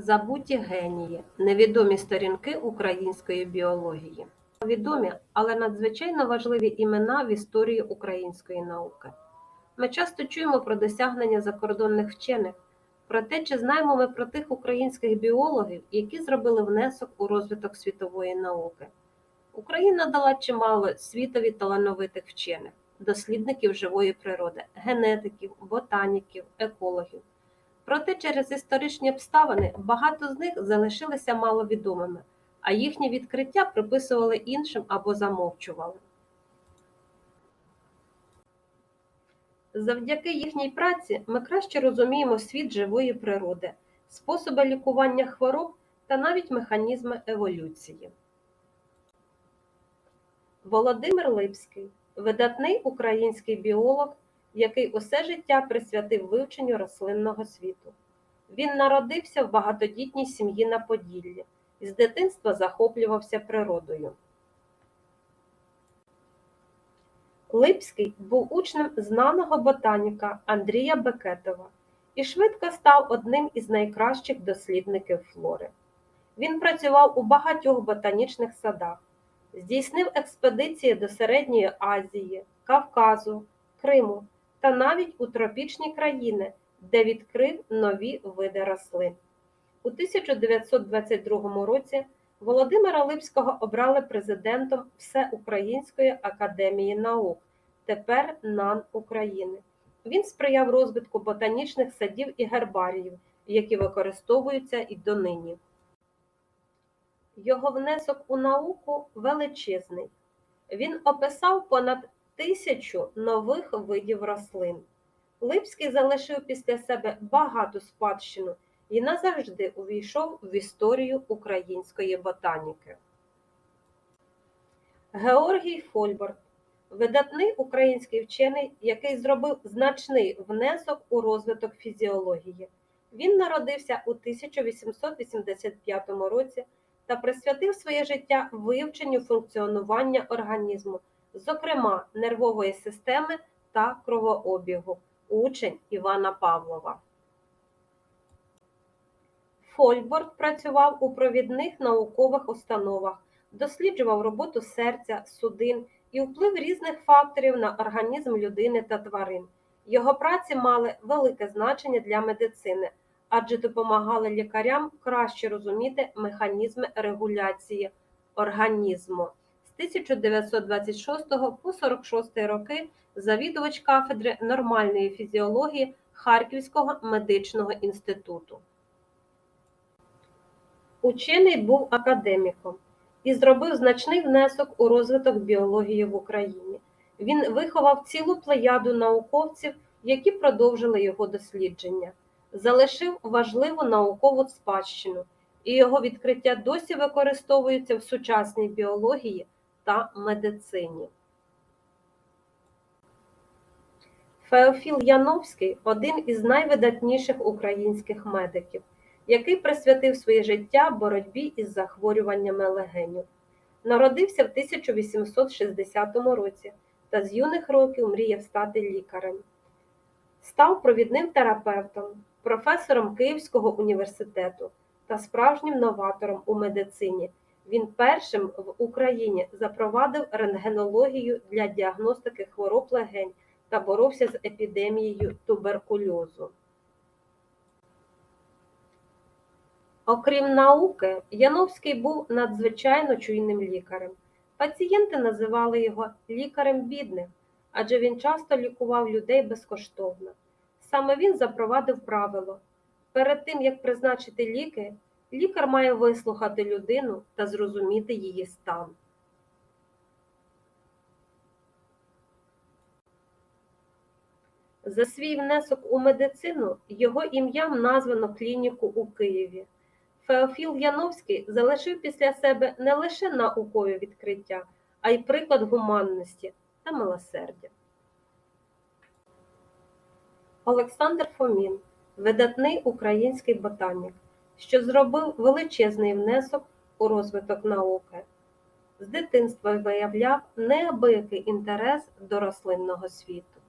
Забуті генії, невідомі сторінки української біології. Відомі, але надзвичайно важливі імена в історії української науки. Ми часто чуємо про досягнення закордонних вчених, про те, чи знаємо ми про тих українських біологів, які зробили внесок у розвиток світової науки. Україна дала чимало світові талановитих вчених, дослідників живої природи, генетиків, ботаніків, екологів. Проте через історичні обставини багато з них залишилися маловідомими, а їхні відкриття приписували іншим або замовчували. Завдяки їхній праці ми краще розуміємо світ живої природи, способи лікування хвороб та навіть механізми еволюції. Володимир Липський видатний український біолог, який усе життя присвятив вивченню рослинного світу. Він народився в багатодітній сім'ї на Поділлі і з дитинства захоплювався природою. Липський був учнем знаного ботаніка Андрія Бекетова і швидко став одним із найкращих дослідників флори. Він працював у багатьох ботанічних садах, здійснив експедиції до Середньої Азії, Кавказу, Криму та навіть у тропічні країни, де відкрив нові види рослин. У 1922 році Володимира Липського обрали президентом Всеукраїнської академії наук, тепер НАН України. Він сприяв розвитку ботанічних садів і гербаріїв, які використовуються і донині. Його внесок у науку величезний. Він описав понад тисячу нових видів рослин. Липський залишив після себе багату спадщину і назавжди увійшов в історію української ботаніки. Георгій Фольберт видатний український вчений, який зробив значний внесок у розвиток фізіології. Він народився у 1885 році та присвятив своє життя вивченню функціонування організму, зокрема нервової системи та кровообігу, учень Івана Павлова. Фольборд працював у провідних наукових установах, досліджував роботу серця, судин і вплив різних факторів на організм людини та тварин. Його праці мали велике значення для медицини, адже допомагали лікарям краще розуміти механізми регуляції організму. З 1926 по 46 роки завідувач кафедри нормальної фізіології Харківського медичного інституту. Учений був академіком і зробив значний внесок у розвиток біології в Україні. Він виховав цілу плеяду науковців, які продовжили його дослідження, залишив важливу наукову спадщину, і його відкриття досі використовуються в сучасній біології та медицині. Феофіл Яновський один із найвидатніших українських медиків який присвятив своє життя боротьбі із захворюваннями легенів. Народився в 1860 році та з юних років мріяв стати лікарем. Став провідним терапевтом, професором Київського університету та справжнім новатором у медицині. Він першим в Україні запровадив рентгенологію для діагностики хвороб легень та боровся з епідемією туберкульозу. Окрім науки, Яновський був надзвичайно чуйним лікарем. Пацієнти називали його лікарем бідних, адже він часто лікував людей безкоштовно. Саме він запровадив правило перед тим, як призначити ліки, лікар має вислухати людину та зрозуміти її стан. За свій внесок у медицину його ім'ям названо клініку у Києві. Феофіл Яновський залишив після себе не лише наукові відкриття, а й приклад гуманності та милосердя. Олександр Фомін видатний український ботанік, що зробив величезний внесок у розвиток науки. З дитинства виявляв неабиякий інтерес до рослинного світу.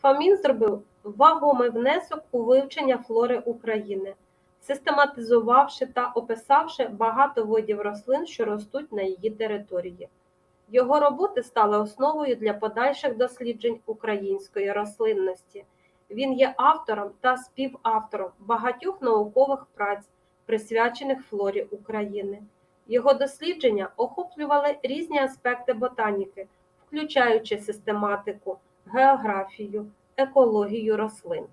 Фомін зробив вагомий внесок у вивчення флори України, систематизувавши та описавши багато видів рослин, що ростуть на її території. Його роботи стали основою для подальших досліджень української рослинності. Він є автором та співавтором багатьох наукових праць, присвячених флорі України. Його дослідження охоплювали різні аспекти ботаніки, включаючи систематику, географію, екологію рослин.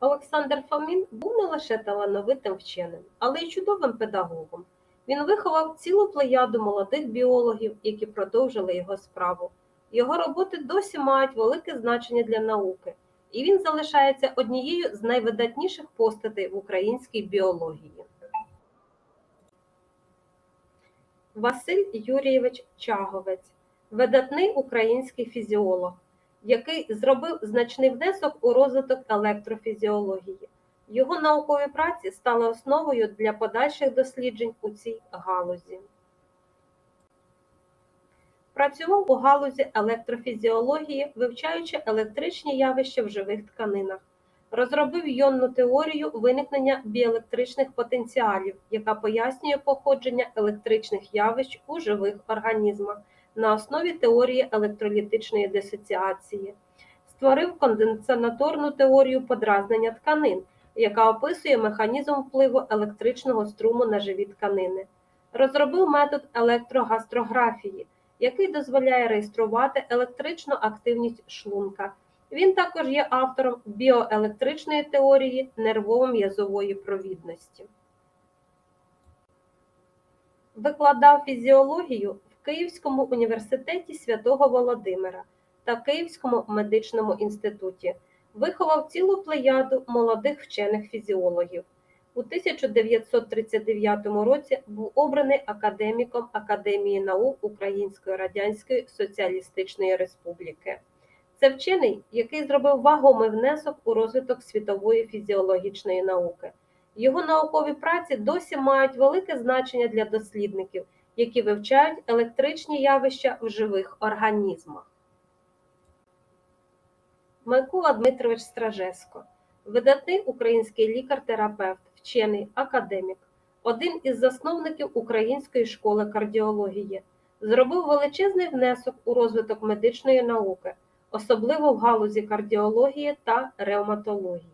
Олександр Фомін був не лише талановитим вченим, але й чудовим педагогом. Він виховав цілу плеяду молодих біологів, які продовжили його справу. Його роботи досі мають велике значення для науки, і він залишається однією з найвидатніших постатей в українській біології. Василь Юрійович Чаговець, видатний український фізіолог, який зробив значний внесок у розвиток електрофізіології. Його наукові праці стали основою для подальших досліджень у цій галузі. Працював у галузі електрофізіології, вивчаючи електричні явища в живих тканинах. Розробив йонну теорію виникнення біелектричних потенціалів, яка пояснює походження електричних явищ у живих організмах на основі теорії електролітичної дисоціації. Створив конденсаторну теорію подразнення тканин, яка описує механізм впливу електричного струму на живі тканини. Розробив метод електрогастрографії, який дозволяє реєструвати електричну активність шлунка. Він також є автором біоелектричної теорії нервово-м'язової провідності. Викладав фізіологію в Київському університеті святого Володимира та Київському медичному інституті. Виховав цілу плеяду молодих вчених фізіологів. У 1939 році був обраний академіком Академії наук Української Радянської Соціалістичної Республіки. Це вчений, який зробив вагомий внесок у розвиток світової фізіологічної науки. Його наукові праці досі мають велике значення для дослідників, які вивчають електричні явища в живих організмах. Микола Дмитрович Стражеско, видатний український лікар-терапевт, вчений, академік, один із засновників Української школи кардіології, зробив величезний внесок у розвиток медичної науки, особливо в галузі кардіології та ревматології.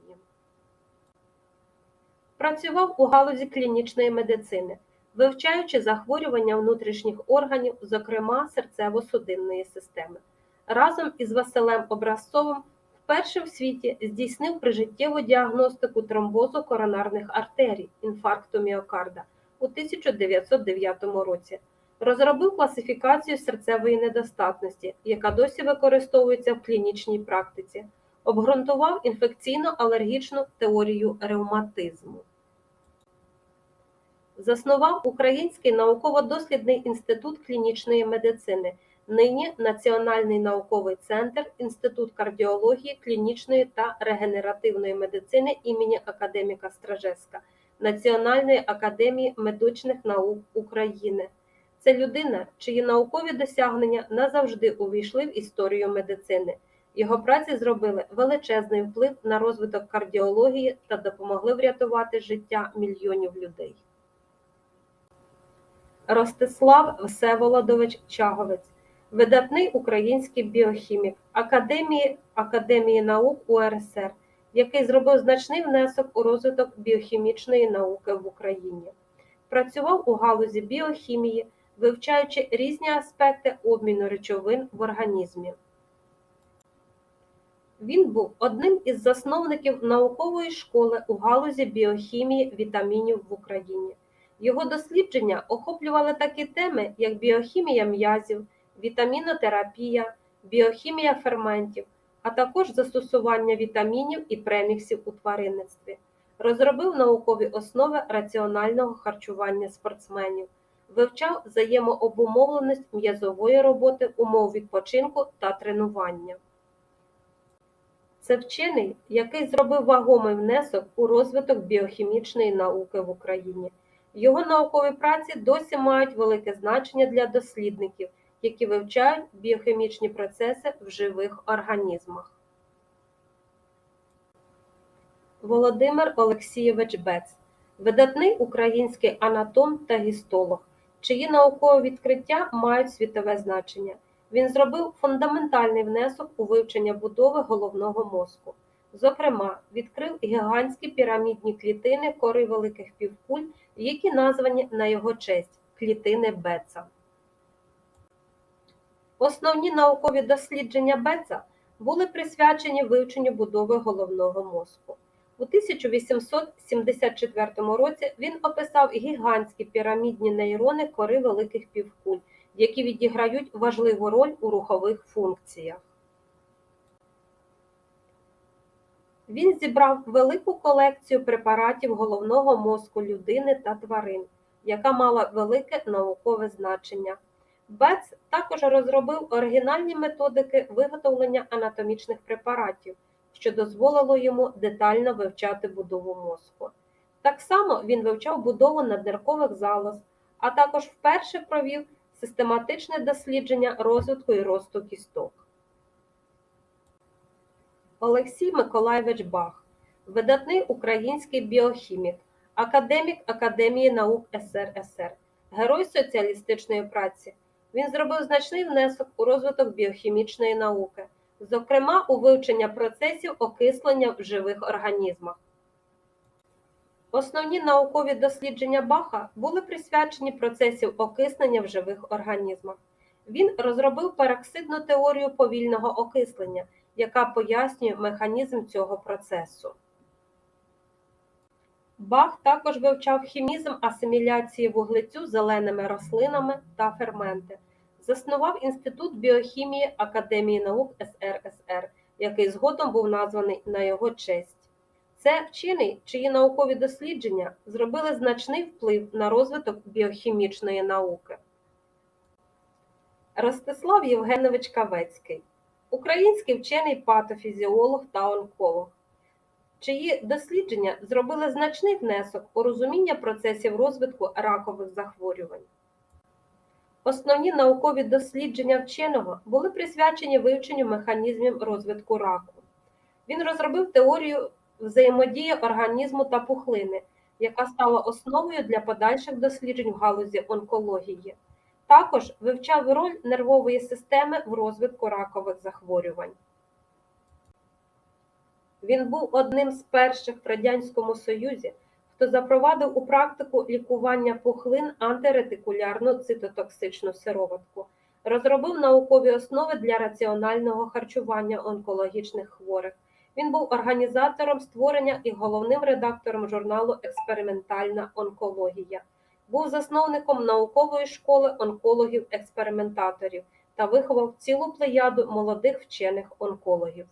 Працював у галузі клінічної медицини, вивчаючи захворювання внутрішніх органів, зокрема серцево-судинної системи. Разом із Василем Образцовим вперше в світі здійснив прижиттєву діагностику тромбозу коронарних артерій, інфаркту міокарда у 1909 році. Розробив класифікацію серцевої недостатності, яка досі використовується в клінічній практиці, обґрунтував інфекційно-алергічну теорію ревматизму. Заснував Український науково-дослідний інститут клінічної медицини, нині Національний науковий центр, Інститут кардіології, клінічної та регенеративної медицини імені академіка Стражеска, Національної академії медичних наук України. Це людина, чиї наукові досягнення назавжди увійшли в історію медицини. Його праці зробили величезний вплив на розвиток кардіології та допомогли врятувати життя мільйонів людей. Ростислав Всеволодович Чаговець, видатний український біохімік Академії Академії наук УРСР, який зробив значний внесок у розвиток біохімічної науки в Україні. Працював у галузі біохімії, вивчаючи різні аспекти обміну речовин в організмі. Він був одним із засновників наукової школи у галузі біохімії вітамінів в Україні. Його дослідження охоплювали такі теми, як біохімія м'язів, вітамінотерапія, біохімія ферментів, а також застосування вітамінів і преміксів у тваринництві. Розробив наукові основи раціонального харчування спортсменів, вивчав взаємообумовленість м'язової роботи, умов відпочинку та тренування. Це вчений, який зробив вагомий внесок у розвиток біохімічної науки в Україні. Його наукові праці досі мають велике значення для дослідників, які вивчають біохімічні процеси в живих організмах. Володимир Олексійович Бец, видатний український анатом та гістолог, чиї наукові відкриття мають світове значення. Він зробив фундаментальний внесок у вивчення будови головного мозку. Зокрема, відкрив гігантські пірамідні клітини кори великих півкуль, які названі на його честь клітини Беца. Основні наукові дослідження Беца були присвячені вивченню будови головного мозку. У 1874 році він описав гігантські пірамідні нейрони кори великих півкуль, які відіграють важливу роль у рухових функціях. Він зібрав велику колекцію препаратів головного мозку людини та тварин, яка мала велике наукове значення. Бец також розробив оригінальні методики виготовлення анатомічних препаратів, що дозволило йому детально вивчати будову мозку. Так само він вивчав будову надниркових залоз, а також вперше провів систематичне дослідження розвитку і росту кісток. Олексій Миколайович Бах, видатний український біохімік, академік Академії наук СРСР, герой соціалістичної праці. Він зробив значний внесок у розвиток біохімічної науки, зокрема у вивчення процесів окислення в живих організмах. Основні наукові дослідження Баха були присвячені процесів окиснення в живих організмах. Він розробив пероксидну теорію повільного окислення, яка пояснює механізм цього процесу. Бах також вивчав хімізм асиміляції вуглецю зеленими рослинами та ферменти. Заснував Інститут біохімії Академії наук СРСР, який згодом був названий на його честь. Це вчений, чиї наукові дослідження зробили значний вплив на розвиток біохімічної науки. Ростислав Євгенович Кавецький, український вчений патофізіолог та онколог, чиї дослідження зробили значний внесок у розуміння процесів розвитку ракових захворювань. Основні наукові дослідження вченого були присвячені вивченню механізмів розвитку раку. Він розробив теорію взаємодії організму та пухлини, яка стала основою для подальших досліджень в галузі онкології. Також вивчав роль нервової системи в розвитку ракових захворювань. Він був одним з перших в Радянському Союзі, хто запровадив у практику лікування пухлин антиретикулярну цитотоксичну сироватку, розробив наукові основи для раціонального харчування онкологічних хворих. Він був організатором створення і головним редактором журналу Експериментальна онкологія, був засновником наукової школи онкологів-експериментаторів та виховав цілу плеяду молодих вчених онкологів.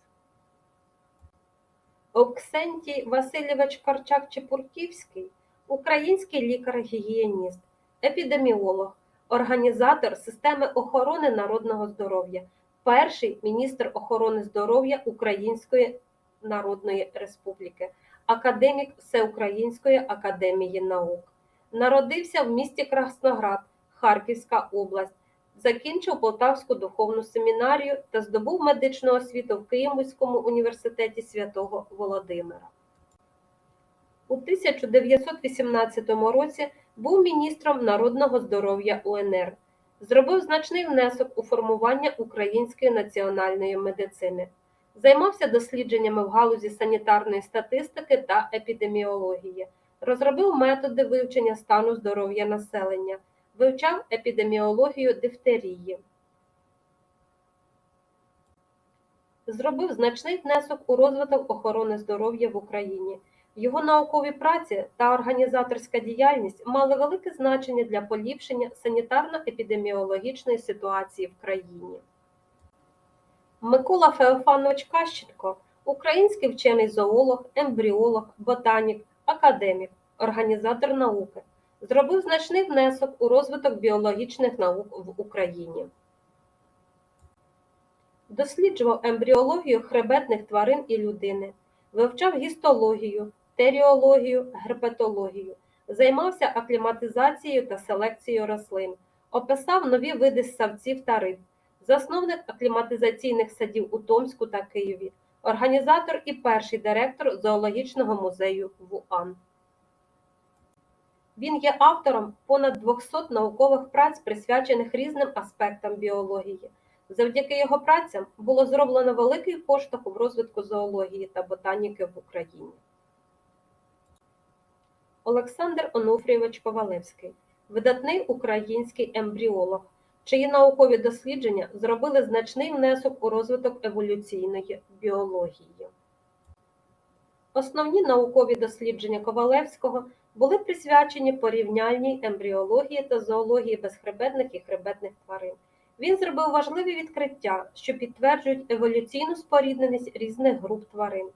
Оксентій Васильович Корчак-Чепурківський український лікар-гігієніст, епідеміолог, організатор системи охорони народного здоров'я, перший міністр охорони здоров'я Української Народної Республіки, академік Всеукраїнської академії наук. Народився в місті Красноград, Харківська область. Закінчив Полтавську духовну семінарію та здобув медичну освіту в Київському університеті святого Володимира. У 1918 році був міністром народного здоров'я УНР. Зробив значний внесок у формування української національної медицини. Займався дослідженнями в галузі санітарної статистики та епідеміології, розробив методи вивчення стану здоров'я населення вивчав епідеміологію дифтерії. Зробив значний внесок у розвиток охорони здоров'я в Україні. Його наукові праці та організаторська діяльність мали велике значення для поліпшення санітарно-епідеміологічної ситуації в країні. Микола Феофанович Кащенко український вчений зоолог, ембріолог, ботанік, академік, організатор науки зробив значний внесок у розвиток біологічних наук в Україні. Досліджував ембріологію хребетних тварин і людини, вивчав гістологію, теріологію, герпетологію, займався акліматизацією та селекцією рослин, описав нові види ссавців та риб, засновник акліматизаційних садів у Томську та Києві, організатор і перший директор зоологічного музею ВУАН. Він є автором понад 200 наукових праць, присвячених різним аспектам біології. Завдяки його працям було зроблено великий поштовх в розвитку зоології та ботаніки в Україні. Олександр Онуфрійович Ковалевський видатний український ембріолог, чиї наукові дослідження зробили значний внесок у розвиток еволюційної біології. Основні наукові дослідження Ковалевського були присвячені порівняльній ембріології та зоології безхребетних і хребетних тварин. Він зробив важливі відкриття, що підтверджують еволюційну спорідненість різних груп тварин.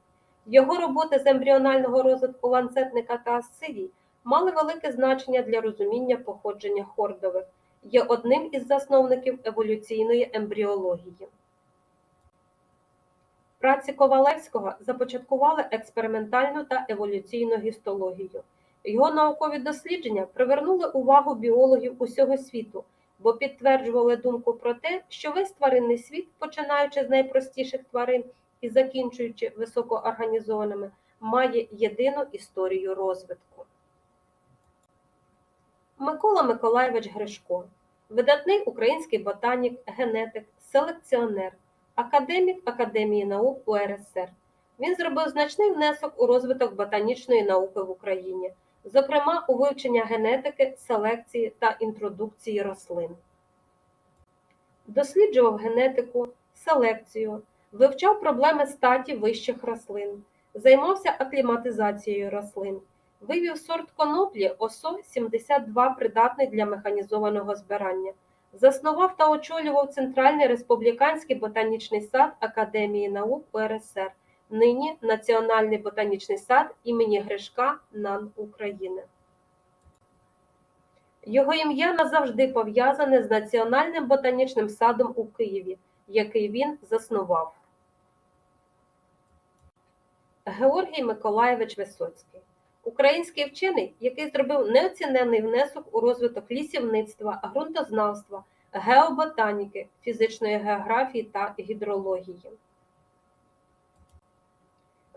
Його роботи з ембріонального розвитку ланцетника та асцидій мали велике значення для розуміння походження хордових, є одним із засновників еволюційної ембріології. Праці Ковалевського започаткували експериментальну та еволюційну гістологію. Його наукові дослідження привернули увагу біологів усього світу, бо підтверджували думку про те, що весь тваринний світ, починаючи з найпростіших тварин і закінчуючи високоорганізованими, має єдину історію розвитку. Микола Миколайович Гришко видатний український ботанік, генетик, селекціонер, академік Академії наук УРСР. Він зробив значний внесок у розвиток ботанічної науки в Україні, зокрема у вивчення генетики, селекції та інтродукції рослин. Досліджував генетику, селекцію, вивчав проблеми статі вищих рослин, займався акліматизацією рослин, вивів сорт коноплі ОСО 72 придатний для механізованого збирання, заснував та очолював Центральний республіканський ботанічний сад Академії наук УРСР, нині Національний ботанічний сад імені Гришка НАН України. Його ім'я назавжди пов'язане з Національним ботанічним садом у Києві, який він заснував. Георгій Миколаєвич Висоцький український вчений, який зробив неоціненний внесок у розвиток лісівництва, ґрунтознавства, геоботаніки, фізичної географії та гідрології.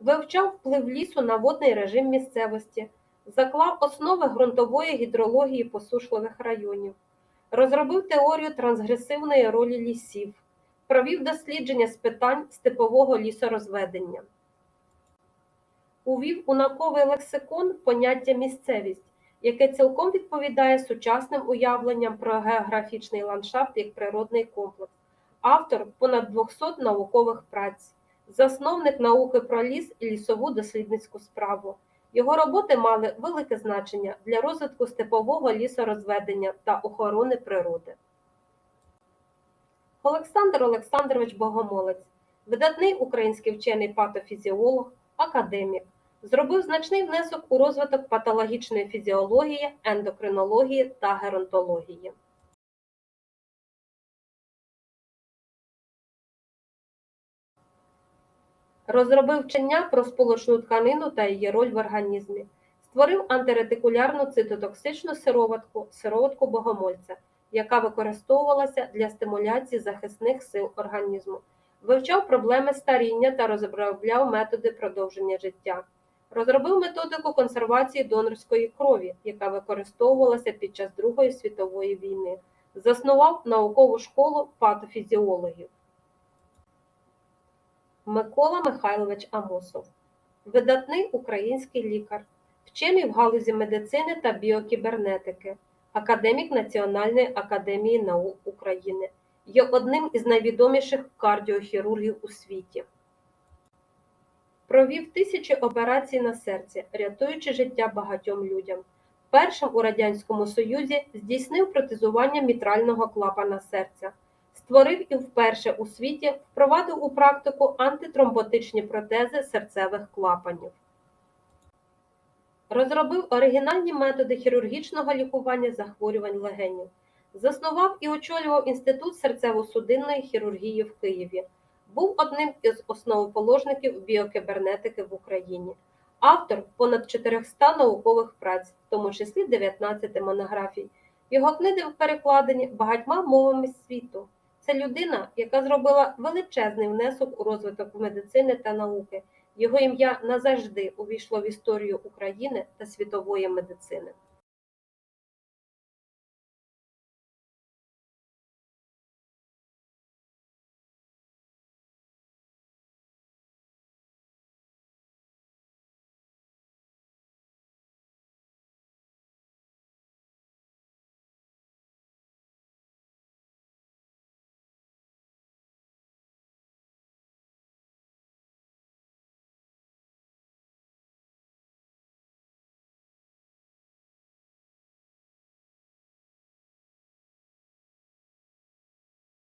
Вивчав вплив лісу на водний режим місцевості, заклав основи ґрунтової гідрології посушливих районів, розробив теорію трансгресивної ролі лісів, провів дослідження з питань степового лісорозведення. Увів у науковий лексикон поняття місцевість, яке цілком відповідає сучасним уявленням про географічний ландшафт як природний комплекс, автор понад 200 наукових праць, засновник науки про ліс і лісову дослідницьку справу. Його роботи мали велике значення для розвитку степового лісорозведення та охорони природи. Олександр Олександрович Богомолець, видатний український вчений патофізіолог, академік, зробив значний внесок у розвиток патологічної фізіології, ендокринології та геронтології. Розробив вчення про сполучну тканину та її роль в організмі, створив антиретикулярну цитотоксичну сироватку, сироватку богомольця, яка використовувалася для стимуляції захисних сил організму, вивчав проблеми старіння та розробляв методи продовження життя. Розробив методику консервації донорської крові, яка використовувалася під час Другої світової війни, заснував наукову школу патофізіологів. Микола Михайлович Амосов, видатний український лікар, вчений в галузі медицини та біокібернетики, академік Національної академії наук України, є одним із найвідоміших кардіохірургів у світі. Провів тисячі операцій на серці, рятуючи життя багатьом людям. Першим у Радянському Союзі здійснив протезування мітрального клапана серця, створив і вперше у світі впровадив у практику антитромботичні протези серцевих клапанів. Розробив оригінальні методи хірургічного лікування захворювань легенів. Заснував і очолював Інститут серцево-судинної хірургії в Києві був одним із основоположників біокібернетики в Україні, автор понад 400 наукових праць, в тому числі 19 монографій. Його книги перекладені багатьма мовами світу. Це людина, яка зробила величезний внесок у розвиток медицини та науки. Його ім'я назавжди увійшло в історію України та світової медицини.